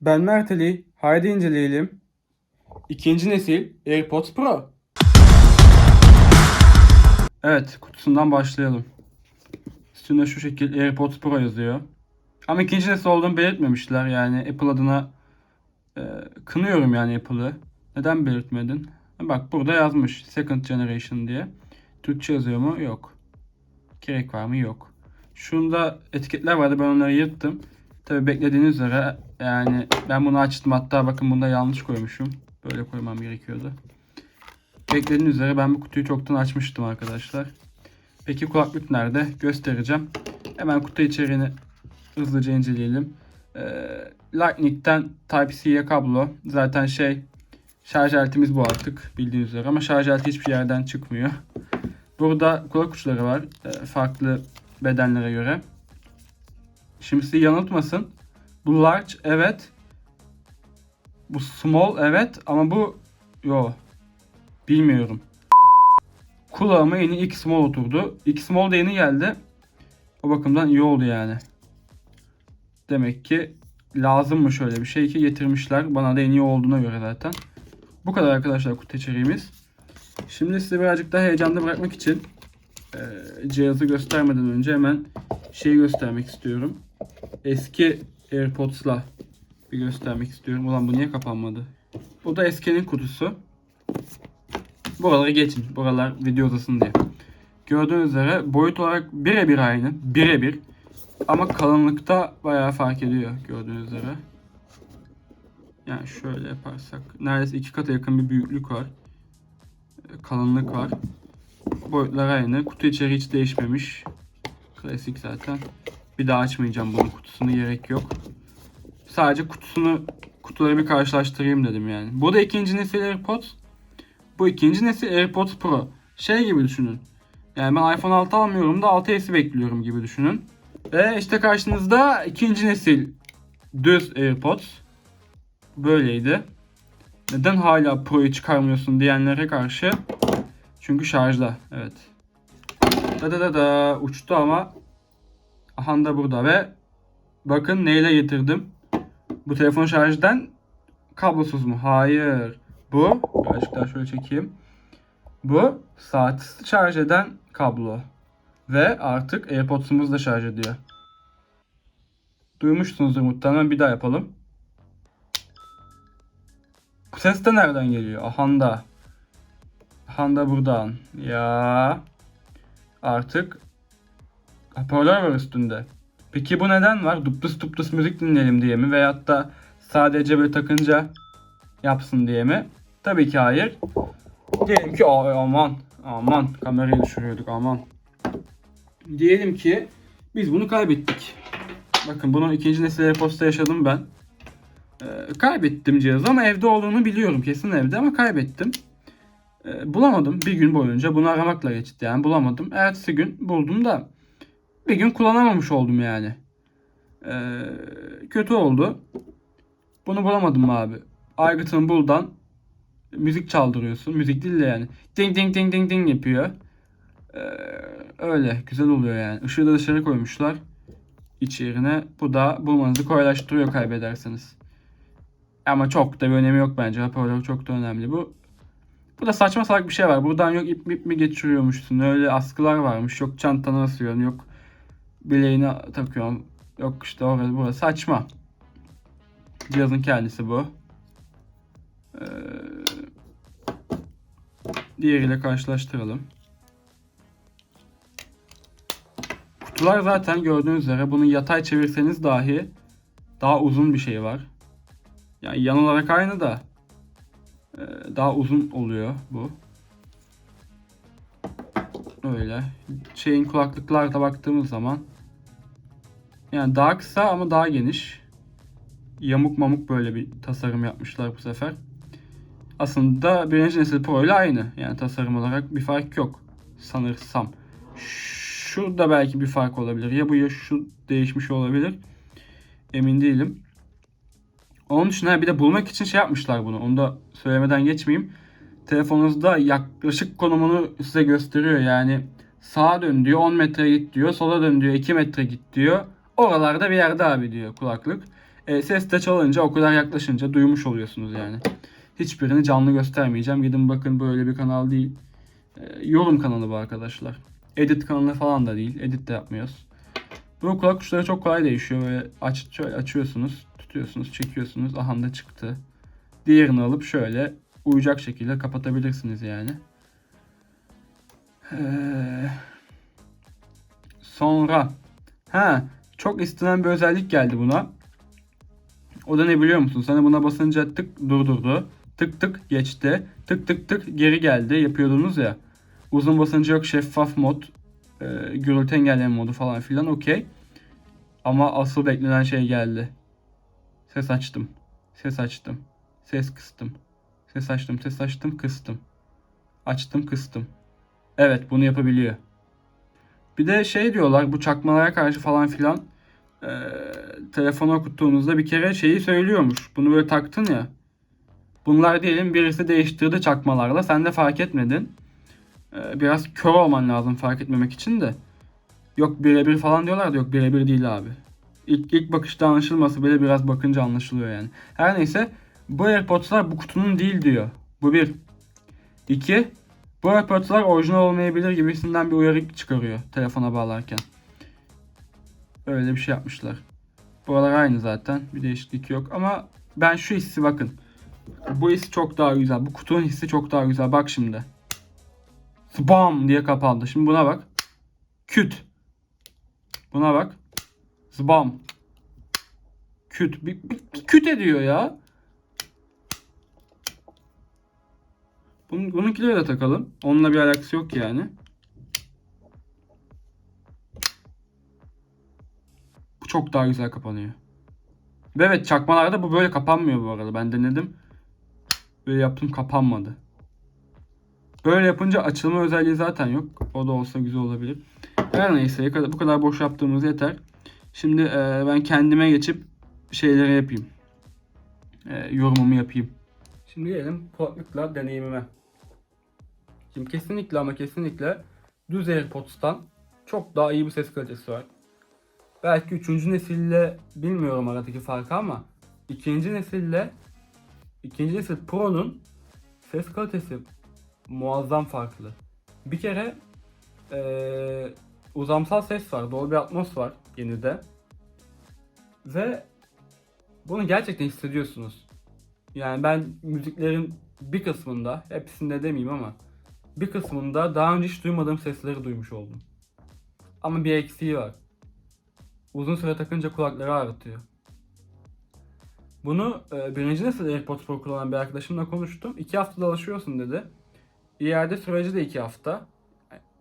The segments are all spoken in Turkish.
Ben Mert Ali. Haydi inceleyelim. İkinci nesil AirPods Pro. Evet, kutusundan başlayalım. Üstünde şu şekil AirPods Pro yazıyor. Ama ikinci nesil olduğunu belirtmemişler yani Apple adına e, kınıyorum yani Apple'ı. Neden belirtmedin? Bak burada yazmış Second Generation diye. Türkçe yazıyor mu? Yok. Gerek var mı? Yok. Şunda etiketler vardı ben onları yırttım. Tabi beklediğiniz üzere yani ben bunu açtım hatta bakın bunda yanlış koymuşum. Böyle koymam gerekiyordu. Beklediğiniz üzere ben bu kutuyu çoktan açmıştım arkadaşlar. Peki kulaklık nerede? Göstereceğim. Hemen kutu içeriğini hızlıca inceleyelim. Ee, Lightning'den Type-C'ye kablo. Zaten şey şarj aletimiz bu artık bildiğiniz üzere ama şarj aleti hiçbir yerden çıkmıyor. Burada kulak uçları var. e, farklı bedenlere göre. Şimdi sizi yanıltmasın. Bu large evet. Bu small evet ama bu yo bilmiyorum. Kulağıma yeni ilk small oturdu. İlk small da yeni geldi. O bakımdan iyi oldu yani. Demek ki lazım mı şöyle bir şey ki getirmişler. Bana da en iyi olduğuna göre zaten. Bu kadar arkadaşlar kutu içeriğimiz. Şimdi size birazcık daha heyecanlı bırakmak için e, cihazı göstermeden önce hemen şeyi göstermek istiyorum. Eski AirPods'la bir göstermek istiyorum. Ulan bu niye kapanmadı? Bu da eskinin kutusu. Buraları geçin. Buralar video uzasın diye. Gördüğünüz üzere boyut olarak birebir aynı. Birebir. Ama kalınlıkta bayağı fark ediyor gördüğünüz üzere. Yani şöyle yaparsak neredeyse iki kata yakın bir büyüklük var. Ee, Kalınlık var. Boyutlar aynı. Kutu içeriği hiç değişmemiş. Klasik zaten. Bir daha açmayacağım bunun kutusunu gerek yok. Sadece kutusunu kutuları bir karşılaştırayım dedim yani. Bu da ikinci nesil AirPods. Bu ikinci nesil AirPods Pro. Şey gibi düşünün. Yani ben iPhone 6 almıyorum da 6s bekliyorum gibi düşünün. Ve işte karşınızda ikinci nesil düz AirPods. Böyleydi. Neden hala Pro'yu çıkarmıyorsun diyenlere karşı. Çünkü şarjda. Evet. Da da da da uçtu ama Aha da burada ve bakın neyle getirdim. Bu telefon şarjdan kablosuz mu? Hayır. Bu birazcık daha şöyle çekeyim. Bu saat şarj eden kablo. Ve artık AirPods'umuz da şarj ediyor. Duymuşsunuzdur muhtemelen bir daha yapalım. Bu ses de nereden geliyor? Ahanda. Ahanda buradan. Ya. Artık hoparlör var üstünde. Peki bu neden var? Duplus duplus müzik dinleyelim diye mi? Veyahut da sadece böyle takınca yapsın diye mi? Tabii ki hayır. Diyelim ki "Ay, aman aman kamerayı düşürüyorduk aman. Diyelim ki biz bunu kaybettik. Bakın bunun ikinci nesil AirPods'ta yaşadım ben. Ee, kaybettim cihazı ama evde olduğunu biliyorum. Kesin evde ama kaybettim. Ee, bulamadım bir gün boyunca. Bunu aramakla geçti yani bulamadım. Ertesi gün buldum da bir gün kullanamamış oldum yani. Ee, kötü oldu. Bunu bulamadım abi. Aygıt'ın buldan müzik çaldırıyorsun. Müzik değil de yani. Ding ding ding ding ding yapıyor. Ee, öyle güzel oluyor yani. Işığı da dışarı koymuşlar. İç yerine. Bu da bulmanızı kolaylaştırıyor kaybederseniz. Ama çok da bir önemi yok bence. Hoparlör çok da önemli. Bu bu da saçma salak bir şey var. Buradan yok ip ip mi geçiriyormuşsun. Öyle askılar varmış. Yok çantana asıyorsun. Yok bileğine takıyorsun. Yok işte orası burası. Saçma. Cihazın kendisi bu. Ee, diğeriyle karşılaştıralım. Kutular zaten gördüğünüz üzere bunu yatay çevirseniz dahi daha uzun bir şey var. Yani yan olarak aynı da e, daha uzun oluyor bu. Öyle. Şeyin kulaklıklarda baktığımız zaman yani daha kısa ama daha geniş. Yamuk mamuk böyle bir tasarım yapmışlar bu sefer. Aslında birinci nesil Pro ile aynı. Yani tasarım olarak bir fark yok. Sanırsam. Şurada belki bir fark olabilir. Ya bu ya şu değişmiş olabilir. Emin değilim. Onun dışında bir de bulmak için şey yapmışlar bunu. Onu da söylemeden geçmeyeyim. Telefonunuzda yaklaşık konumunu size gösteriyor. Yani sağa dön diyor 10 metre git diyor. Sola dön diyor 2 metre git diyor. Oralarda bir yerde abi diyor kulaklık. E, ses de çalınca o kadar yaklaşınca duymuş oluyorsunuz yani. Hiçbirini canlı göstermeyeceğim. Gidin bakın böyle bir kanal değil. E, yorum kanalı bu arkadaşlar. Edit kanalı falan da değil. Edit de yapmıyoruz. Bu kulak uçları çok kolay değişiyor. Böyle aç, şöyle açıyorsunuz, tutuyorsunuz, çekiyorsunuz. Aha da çıktı. Diğerini alıp şöyle uyacak şekilde kapatabilirsiniz yani. Ee, sonra ha çok istenen bir özellik geldi buna. O da ne biliyor musun? Sana buna basınca tık durdurdu. Tık tık geçti. Tık tık tık geri geldi. Yapıyordunuz ya. Uzun basınca yok şeffaf mod. E, gürültü engelleme modu falan filan okey. Ama asıl beklenen şey geldi. Ses açtım. Ses açtım. Ses kıstım. Ses açtım, ses açtım, kıstım. Açtım, kıstım. Evet, bunu yapabiliyor. Bir de şey diyorlar bu çakmalara karşı falan filan e, telefonu okuttuğunuzda bir kere şeyi söylüyormuş. Bunu böyle taktın ya. Bunlar diyelim birisi değiştirdi çakmalarla. Sen de fark etmedin. E, biraz kör olman lazım fark etmemek için de. Yok birebir falan diyorlar da yok birebir değil abi. İlk, ilk bakışta anlaşılması bile biraz bakınca anlaşılıyor yani. Her neyse bu AirPods'lar bu kutunun değil diyor. Bu bir. İki. Bu AirPods'lar orijinal olmayabilir gibisinden bir uyarı çıkarıyor telefona bağlarken. Öyle bir şey yapmışlar. Buralar aynı zaten. Bir değişiklik yok ama ben şu hissi bakın. Bu his çok daha güzel. Bu kutunun hissi çok daha güzel. Bak şimdi. Spam diye kapandı. Şimdi buna bak. Küt. Buna bak. Zbam. Küt. Bir, bir küt ediyor ya. Bunun, bununkileri de takalım. Onunla bir alakası yok yani. Çok daha güzel kapanıyor. Ve evet çakmalarda bu böyle kapanmıyor bu arada. Ben denedim. Böyle yaptım kapanmadı. Böyle yapınca açılma özelliği zaten yok. O da olsa güzel olabilir. Her neyse bu kadar boş yaptığımız yeter. Şimdi e, ben kendime geçip şeyleri yapayım. E, yorumumu yapayım. Şimdi gelelim kulaklıkla deneyimime. Şimdi kesinlikle ama kesinlikle düz AirPods'tan çok daha iyi bir ses kalitesi var. Belki üçüncü nesille bilmiyorum aradaki farkı ama ikinci nesille ikinci nesil Pro'nun ses kalitesi muazzam farklı. Bir kere ee, uzamsal ses var, Dolby Atmos var yenide. Ve bunu gerçekten hissediyorsunuz. Yani ben müziklerin bir kısmında, hepsinde demeyeyim ama bir kısmında daha önce hiç duymadığım sesleri duymuş oldum. Ama bir eksiği var. Uzun süre takınca kulakları ağrıtıyor. Bunu e, birinci nesil AirPods Pro kullanan bir arkadaşımla konuştum. İki haftada alışıyorsun dedi. İade süreci de iki hafta.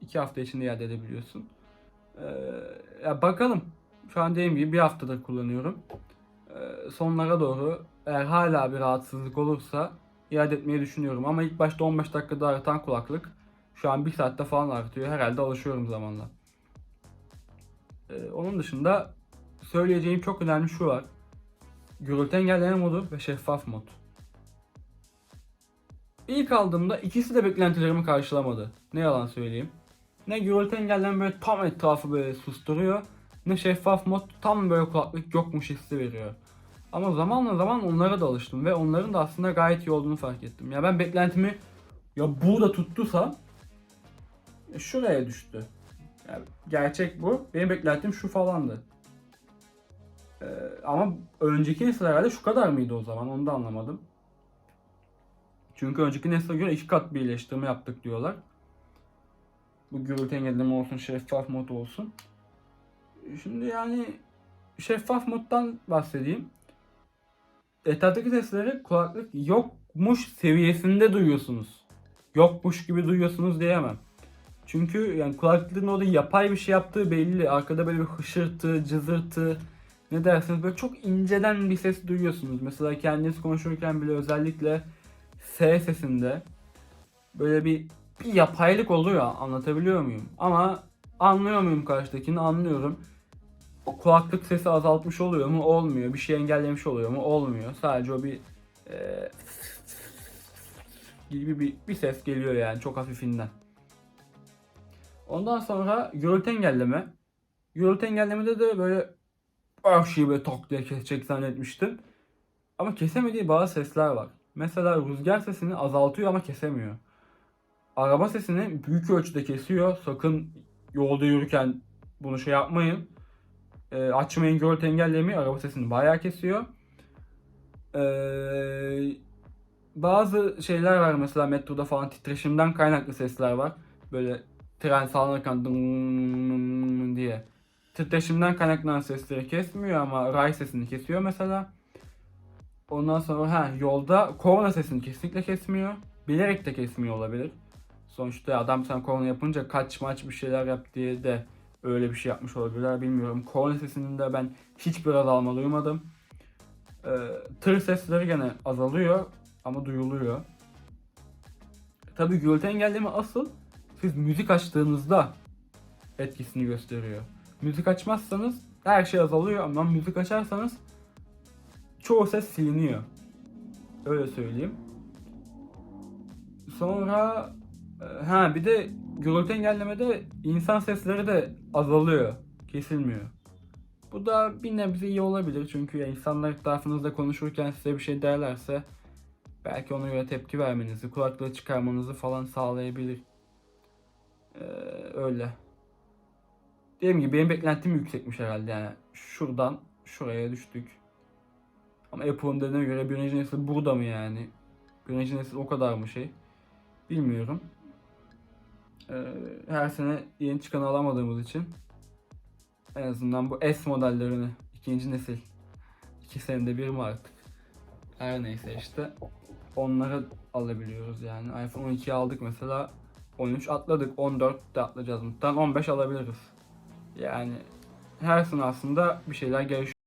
İki hafta içinde iade edebiliyorsun. Ee, ya bakalım. Şu an dediğim gibi bir haftadır kullanıyorum. Ee, sonlara doğru eğer hala bir rahatsızlık olursa iade etmeyi düşünüyorum. Ama ilk başta 15 dakikada aratan kulaklık şu an 1 saatte falan artıyor. Herhalde alışıyorum zamanla. Ee, onun dışında söyleyeceğim çok önemli şu var. Gürültü engelleme modu ve şeffaf mod. İlk aldığımda ikisi de beklentilerimi karşılamadı. Ne yalan söyleyeyim. Ne gürültü engelleme böyle tam etrafı böyle susturuyor. Ne şeffaf mod tam böyle kulaklık yokmuş hissi veriyor. Ama zamanla zaman onlara da alıştım ve onların da aslında gayet iyi olduğunu fark ettim. Ya ben beklentimi ya burada tuttuysa şuraya düştü. Yani gerçek bu. Benim beklentim şu falandı. Ee, ama önceki nesil herhalde şu kadar mıydı o zaman onu da anlamadım. Çünkü önceki nesle göre iki kat bir iyileştirme yaptık diyorlar. Bu gürültü engelleme olsun, şeffaf mod olsun. Şimdi yani şeffaf moddan bahsedeyim. Etraftaki sesleri kulaklık yokmuş seviyesinde duyuyorsunuz. Yokmuş gibi duyuyorsunuz diyemem. Çünkü yani kulaklığın orada yapay bir şey yaptığı belli. Arkada böyle bir hışırtı, cızırtı ne dersiniz böyle çok inceden bir ses duyuyorsunuz. Mesela kendiniz konuşurken bile özellikle S sesinde böyle bir, bir yapaylık oluyor anlatabiliyor muyum? Ama anlıyor muyum karşıdakini anlıyorum. Kulaklık sesi azaltmış oluyor mu? Olmuyor. Bir şey engellemiş oluyor mu? Olmuyor. Sadece o bir e, gibi bir, bir ses geliyor yani çok hafifinden. Ondan sonra gürültü engelleme. Gürültü engellemede de böyle her şeyi böyle tak diye kesecek zannetmiştim. Ama kesemediği bazı sesler var. Mesela rüzgar sesini azaltıyor ama kesemiyor. Araba sesini büyük ölçüde kesiyor. Sakın yolda yürürken bunu şey yapmayın. Ee, açmayın gürültü engellemiyor. Araba sesini bayağı kesiyor. Ee, bazı şeyler var mesela metroda falan titreşimden kaynaklı sesler var. Böyle tren sallanırken dım diye. Titreşimden kaynaklanan sesleri kesmiyor ama ray sesini kesiyor mesela. Ondan sonra ha yolda korna sesini kesinlikle kesmiyor. Bilerek de kesmiyor olabilir. Sonuçta adam sen korna yapınca kaç maç bir şeyler yap diye de öyle bir şey yapmış olabilirler bilmiyorum. Korna sesinin de ben hiçbir azalma duymadım. Ee, tır sesleri gene azalıyor ama duyuluyor. Tabii gürültü engelleme asıl siz müzik açtığınızda etkisini gösteriyor. Müzik açmazsanız her şey azalıyor ama müzik açarsanız çoğu ses siliniyor. Öyle söyleyeyim. Sonra e, ha bir de gürültü engellemede insan sesleri de azalıyor. Kesilmiyor. Bu da bir nebze iyi olabilir çünkü ya insanlar etrafınızda konuşurken size bir şey derlerse belki ona göre tepki vermenizi, kulaklığı çıkarmanızı falan sağlayabilir. Ee, öyle. Dediğim gibi benim beklentim yüksekmiş herhalde yani. Şuradan şuraya düştük. Ama Apple'ın dediğine göre birinci nesil burada mı yani? Birinci nesil o kadar mı şey? Bilmiyorum. Ee, her sene yeni çıkanı alamadığımız için en azından bu S modellerini ikinci nesil iki senede bir mi artık? Her neyse işte onları alabiliyoruz yani. iPhone 12 aldık mesela 13 atladık 14 de atlayacağız muhtemelen 15 alabiliriz. Yani her sene aslında bir şeyler gelişiyor.